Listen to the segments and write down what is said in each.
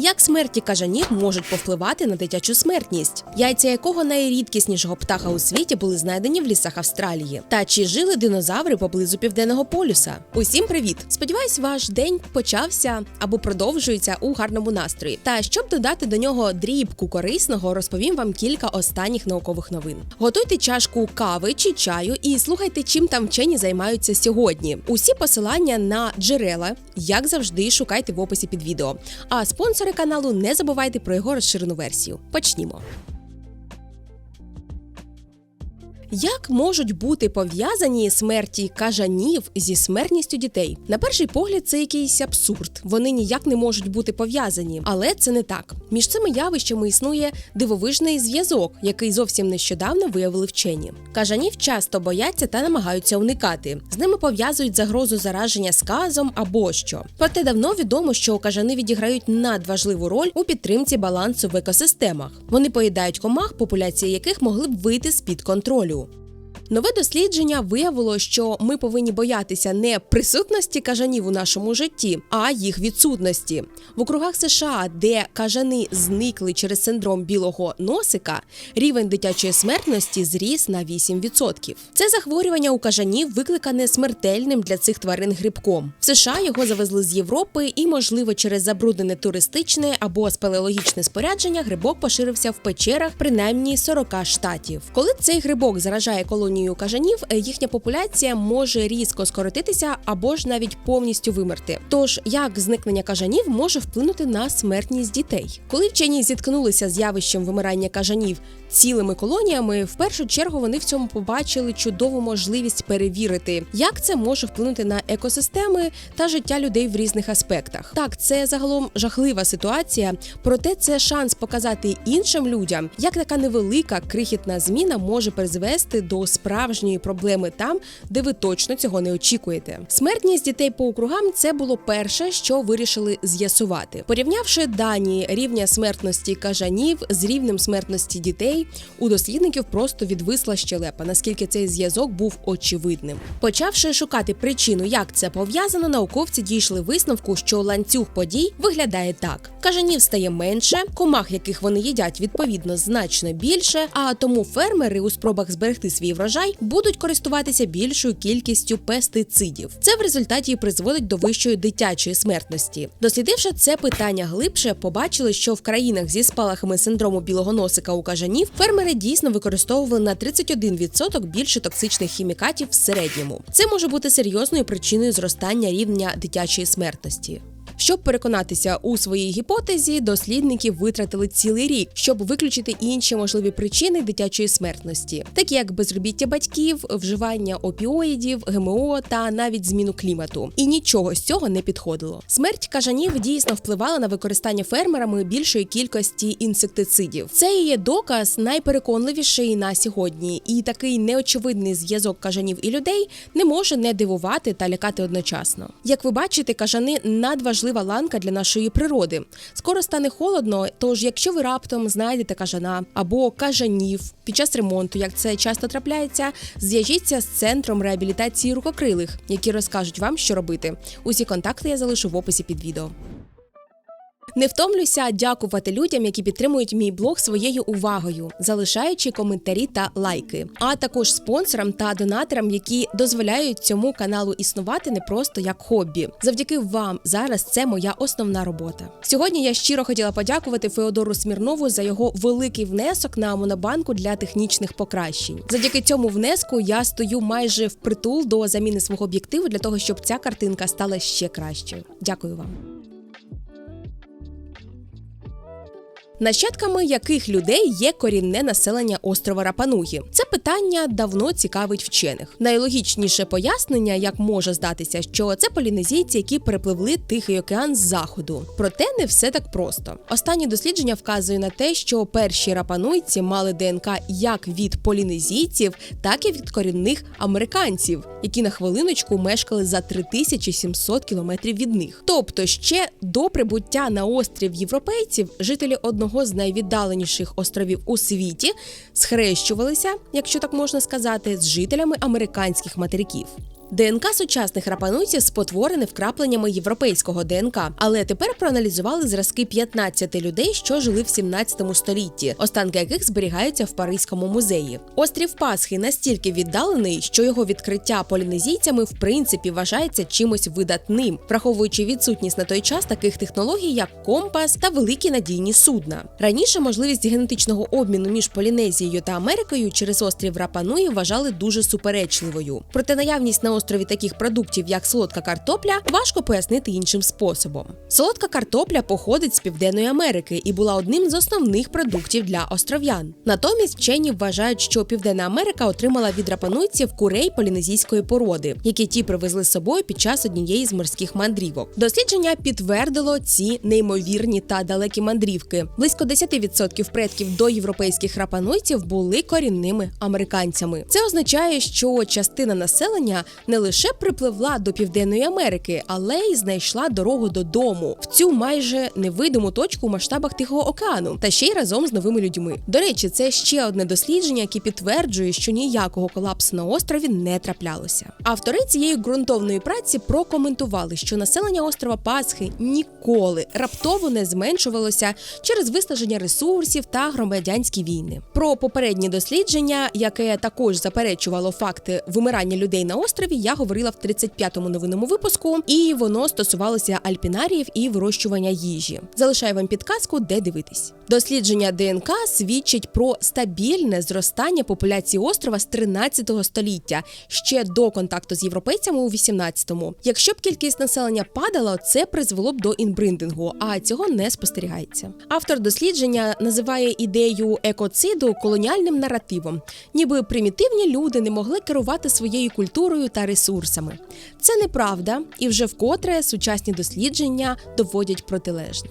Як смерті кажанів можуть повпливати на дитячу смертність, яйця якого найрідкіснішого птаха у світі були знайдені в лісах Австралії, та чи жили динозаври поблизу південного полюса? Усім привіт! Сподіваюсь, ваш день почався або продовжується у гарному настрої. Та щоб додати до нього дрібку корисного, розповім вам кілька останніх наукових новин. Готуйте чашку кави чи чаю і слухайте, чим там вчені займаються сьогодні. Усі посилання на джерела, як завжди, шукайте в описі під відео. А спонсори каналу не забувайте про його розширену версію. Почнімо. Як можуть бути пов'язані смерті кажанів зі смертністю дітей? На перший погляд, це якийсь абсурд. Вони ніяк не можуть бути пов'язані, але це не так. Між цими явищами існує дивовижний зв'язок, який зовсім нещодавно виявили вчені. Кажанів часто бояться та намагаються уникати. З ними пов'язують загрозу зараження сказом або що. Проте давно відомо, що кажани відіграють надважливу роль у підтримці балансу в екосистемах. Вони поїдають комах, популяції яких могли б вийти з під контролю. Нове дослідження виявило, що ми повинні боятися не присутності кажанів у нашому житті, а їх відсутності. В округах США, де кажани зникли через синдром білого носика, рівень дитячої смертності зріс на 8%. Це захворювання у кажанів викликане смертельним для цих тварин грибком. В США його завезли з Європи, і, можливо, через забруднене туристичне або спелеологічне спорядження грибок поширився в печерах принаймні 40 штатів. Коли цей грибок заражає колонію кажанів, е, їхня популяція може різко скоротитися або ж навіть повністю вимерти. Тож як зникнення кажанів може вплинути на смертність дітей? Коли вчені зіткнулися з явищем вимирання кажанів цілими колоніями, в першу чергу вони в цьому побачили чудову можливість перевірити, як це може вплинути на екосистеми та життя людей в різних аспектах. Так, це загалом жахлива ситуація, проте це шанс показати іншим людям, як така невелика крихітна зміна може призвести до справжньої проблеми там, де ви точно цього не очікуєте. Смертність дітей по округам це було перше, що вирішили з'ясувати, порівнявши дані рівня смертності кажанів з рівнем смертності дітей, у дослідників просто відвисла щелепа, наскільки цей зв'язок був очевидним. Почавши шукати причину, як це пов'язано, науковці дійшли висновку, що ланцюг подій виглядає так: кажанів стає менше, комах, яких вони їдять, відповідно значно більше. А тому фермери у спробах зберегти свій врожай будуть користуватися більшою кількістю пестицидів. Це в результаті призводить до вищої дитячої смертності. Дослідивши це питання глибше, побачили, що в країнах зі спалахами синдрому білого носика у кажанів фермери дійсно використовували на 31% більше токсичних хімікатів в середньому. Це може бути серйозною причиною зростання рівня дитячої смертності. Щоб переконатися у своїй гіпотезі, дослідники витратили цілий рік, щоб виключити інші можливі причини дитячої смертності, такі як безробіття батьків, вживання опіоїдів, ГМО та навіть зміну клімату. І нічого з цього не підходило. Смерть кажанів дійсно впливала на використання фермерами більшої кількості інсектицидів. Це є доказ найпереконливіший на сьогодні, і такий неочевидний зв'язок кажанів і людей не може не дивувати та лякати одночасно. Як ви бачите, кажани надважливі важлива ланка для нашої природи. Скоро стане холодно, тож якщо ви раптом знайдете кажана або кажанів під час ремонту, як це часто трапляється, зв'яжіться з центром реабілітації рукокрилих, які розкажуть вам, що робити. Усі контакти я залишу в описі під відео. Не втомлюся дякувати людям, які підтримують мій блог своєю увагою, залишаючи коментарі та лайки, а також спонсорам та донаторам, які дозволяють цьому каналу існувати не просто як хобі. Завдяки вам зараз це моя основна робота. Сьогодні я щиро хотіла подякувати Феодору Смірнову за його великий внесок на монобанку для технічних покращень. Завдяки цьому внеску я стою майже впритул до заміни свого об'єктиву для того, щоб ця картинка стала ще кращою. Дякую вам. Нащадками яких людей є корінне населення острова Рапануї? Це питання давно цікавить вчених. Найлогічніше пояснення, як може здатися, що це полінезійці, які перепливли Тихий океан з заходу. Проте не все так просто. Останні дослідження вказує на те, що перші рапануйці мали ДНК як від полінезійців, так і від корінних американців, які на хвилиночку мешкали за 3700 кілометрів від них. Тобто, ще до прибуття на острів європейців жителі одного з найвіддаленіших островів у світі схрещувалися, якщо так можна сказати, з жителями американських материків. ДНК сучасних рапануйців спотворене вкрапленнями європейського ДНК, але тепер проаналізували зразки 15 людей, що жили в 17 столітті, останки яких зберігаються в Паризькому музеї. Острів Пасхи настільки віддалений, що його відкриття полінезійцями в принципі вважається чимось видатним, враховуючи відсутність на той час таких технологій, як компас та великі надійні судна. Раніше можливість генетичного обміну між Полінезією та Америкою через острів Рапануї вважали дуже суперечливою. Проте наявність на острові таких продуктів, як солодка картопля, важко пояснити іншим способом. Солодка картопля походить з Південної Америки і була одним з основних продуктів для остров'ян. Натомість вчені вважають, що Південна Америка отримала від рапануйців курей полінезійської породи, які ті привезли з собою під час однієї з морських мандрівок. Дослідження підтвердило ці неймовірні та далекі мандрівки. Близько 10% предків до європейських рапануйців були корінними американцями. Це означає, що частина населення не лише припливла до Південної Америки, але й знайшла дорогу додому в цю майже невидиму точку у масштабах Тихого океану, та ще й разом з новими людьми. До речі, це ще одне дослідження, яке підтверджує, що ніякого колапсу на острові не траплялося. Автори цієї ґрунтовної праці прокоментували, що населення острова Пасхи ніколи раптово не зменшувалося через виснаження ресурсів та громадянські війни. Про попередні дослідження, яке також заперечувало факти вимирання людей на острові, я говорила в 35-му новинному випуску, і воно стосувалося альпінаріїв і вирощування їжі. Залишаю вам підказку, де дивитись. Дослідження ДНК свідчить про стабільне зростання популяції острова з 13 століття ще до контакту з європейцями у 18-му. Якщо б кількість населення падала, це призвело б до інбриндингу, а цього не спостерігається. Автор дослідження називає ідею екоциду колоніальним наративом, ніби примітивні люди не могли керувати своєю культурою та ресурсами. Це неправда, і вже вкотре сучасні дослідження доводять протилежне.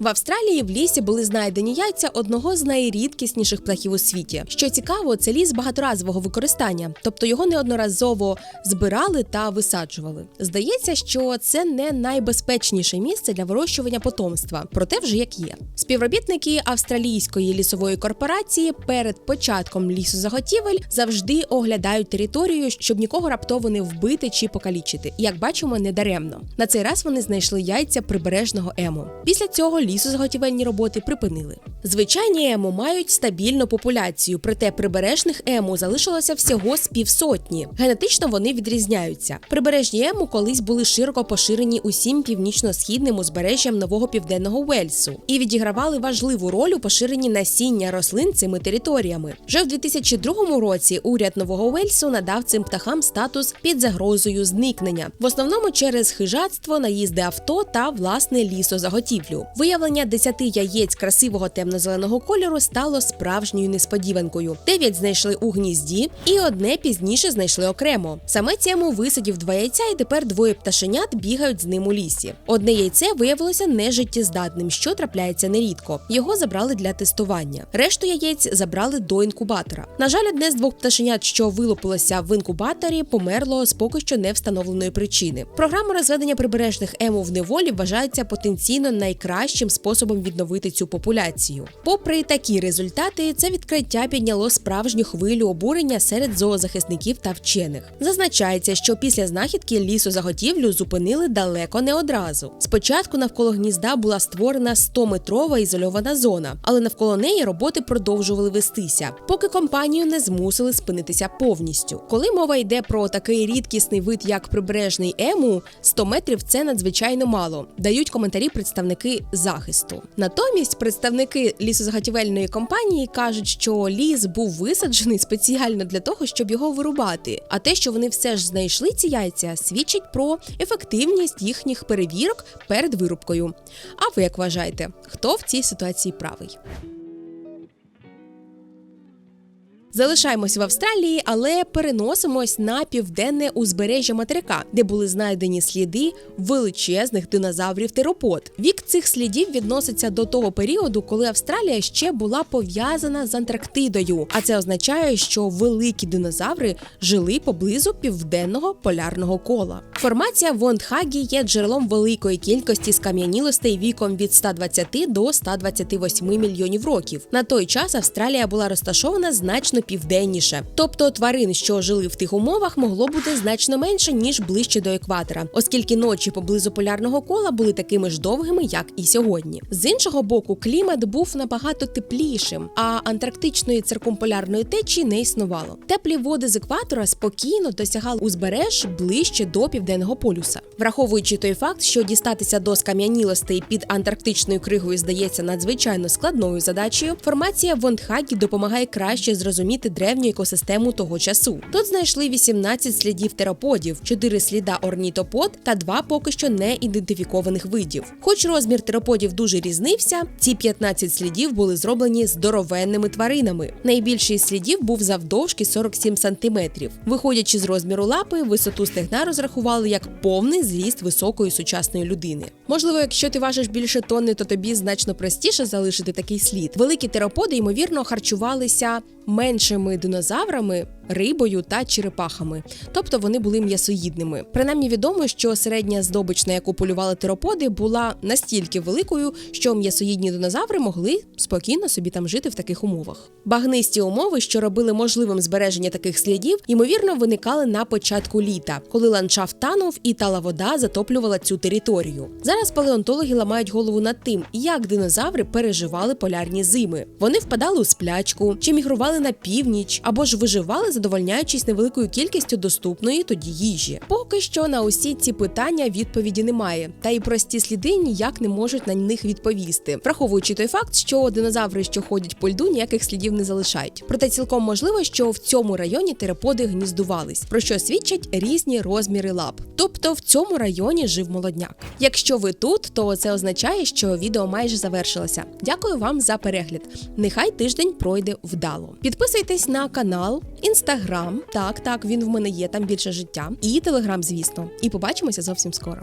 В Австралії в лісі були знайдені яйця одного з найрідкісніших птахів у світі. Що цікаво, це ліс багаторазового використання, тобто його неодноразово збирали та висаджували. Здається, що це не найбезпечніше місце для вирощування потомства, проте вже як є. Співробітники австралійської лісової корпорації перед початком лісозаготівель завжди оглядають територію, щоб нікого раптово не вбити чи покалічити. Як бачимо, не даремно. На цей раз вони знайшли яйця прибережного ему. Після цього лісозаготівельні роботи припинили. Звичайні ему мають стабільну популяцію, проте прибережних ему залишилося всього з півсотні. Генетично вони відрізняються. Прибережні ему колись були широко поширені усім північно-східним узбережжям нового південного Уельсу і відігравали важливу роль у поширенні насіння рослин цими територіями. Вже в 2002 році уряд нового Уельсу надав цим птахам статус під загрозою зникнення, в основному через хижацтво, наїзди авто та власне лісозаготівлю. Виявлення 10 яєць красивого темно-зеленого кольору стало справжньою несподіванкою. Дев'ять знайшли у гнізді, і одне пізніше знайшли окремо. Саме цьому висадів два яйця, і тепер двоє пташенят бігають з ним у лісі. Одне яйце виявилося нежиттєздатним, що трапляється нерідко. Його забрали для тестування. Решту яєць забрали до інкубатора. На жаль, одне з двох пташенят, що вилупилося в інкубаторі, померло з поки що не встановленої причини. Програма розведення прибережних ему в неволі вважається потенційно найкращим способом відновити цю популяцію. Попри такі результати, це відкриття підняло справжню хвилю обурення серед зоозахисників та вчених. Зазначається, що після знахідки лісозаготівлю зупинили далеко не одразу. Спочатку навколо гнізда була створена 100-метрова ізольована зона, але навколо неї роботи продовжували вестися, поки компанію не змусили спинитися повністю. Коли мова йде про такий рідкісний вид, як прибережний ему, 100 метрів це надзвичайно мало. Дають коментарі представники захисту. Натомість представники лісозаготівельної компанії кажуть, що ліс був висаджений спеціально для того, щоб його вирубати. А те, що вони все ж знайшли ці яйця, свідчить про ефективність їхніх перевірок перед вирубкою. А ви як вважаєте, хто в цій ситуації правий? Залишаємось в Австралії, але переносимось на південне узбережжя материка, де були знайдені сліди величезних динозаврів теропод. Вік цих слідів відноситься до того періоду, коли Австралія ще була пов'язана з Антарктидою. А це означає, що великі динозаври жили поблизу південного полярного кола. Формація Вондхагі є джерелом великої кількості скам'янілостей віком від 120 до 128 мільйонів років. На той час Австралія була розташована значно значно південніше. Тобто тварин, що жили в тих умовах, могло бути значно менше ніж ближче до екватора, оскільки ночі поблизу полярного кола були такими ж довгими, як і сьогодні. З іншого боку, клімат був набагато теплішим, а антарктичної циркумполярної течії не існувало. Теплі води з екватора спокійно досягали узбереж ближче до південного полюса, враховуючи той факт, що дістатися до скам'янілостей під антарктичною кригою здається надзвичайно складною задачею. Формація Вондхагі допомагає краще зрозуміти древню екосистему того часу. Тут знайшли 18 слідів тероподів, 4 сліда орнітопод та 2 поки що не ідентифікованих видів. Хоч розмір тероподів дуже різнився, ці 15 слідів були зроблені здоровенними тваринами. Найбільший слідів був завдовжки 47 сантиметрів. Виходячи з розміру лапи, висоту стегна розрахували як повний зріст високої сучасної людини. Можливо, якщо ти важиш більше тонни, то тобі значно простіше залишити такий слід. Великі тероподи, ймовірно, харчувалися меншими динозаврами, рибою та черепахами, тобто вони були м'ясоїдними. Принаймні відомо, що середня здобич, на яку полювали тероподи, була настільки великою, що м'ясоїдні динозаври могли спокійно собі там жити в таких умовах. Багнисті умови, що робили можливим збереження таких слідів, ймовірно, виникали на початку літа, коли ландшафт танув і тала вода затоплювала цю територію. Зараз палеонтологи ламають голову над тим, як динозаври переживали полярні зими. Вони впадали у сплячку чи мігрували на північ, або ж виживали, задовольняючись невеликою кількістю доступної тоді їжі. Поки що на усі ці питання відповіді немає, та й прості сліди ніяк не можуть на них відповісти, враховуючи той факт, що динозаври, що ходять по льду, ніяких слідів не залишають. Проте цілком можливо, що в цьому районі тераподи гніздувались, про що свідчать різні розміри лап. Тобто в цьому районі жив молодняк. Якщо ви тут, то це означає, що відео майже завершилося. Дякую вам за перегляд. Нехай тиждень пройде вдало. Підписуйтесь на канал, інстаграм. Так, так, він в мене є, там більше життя, і телеграм, звісно. І побачимося зовсім скоро.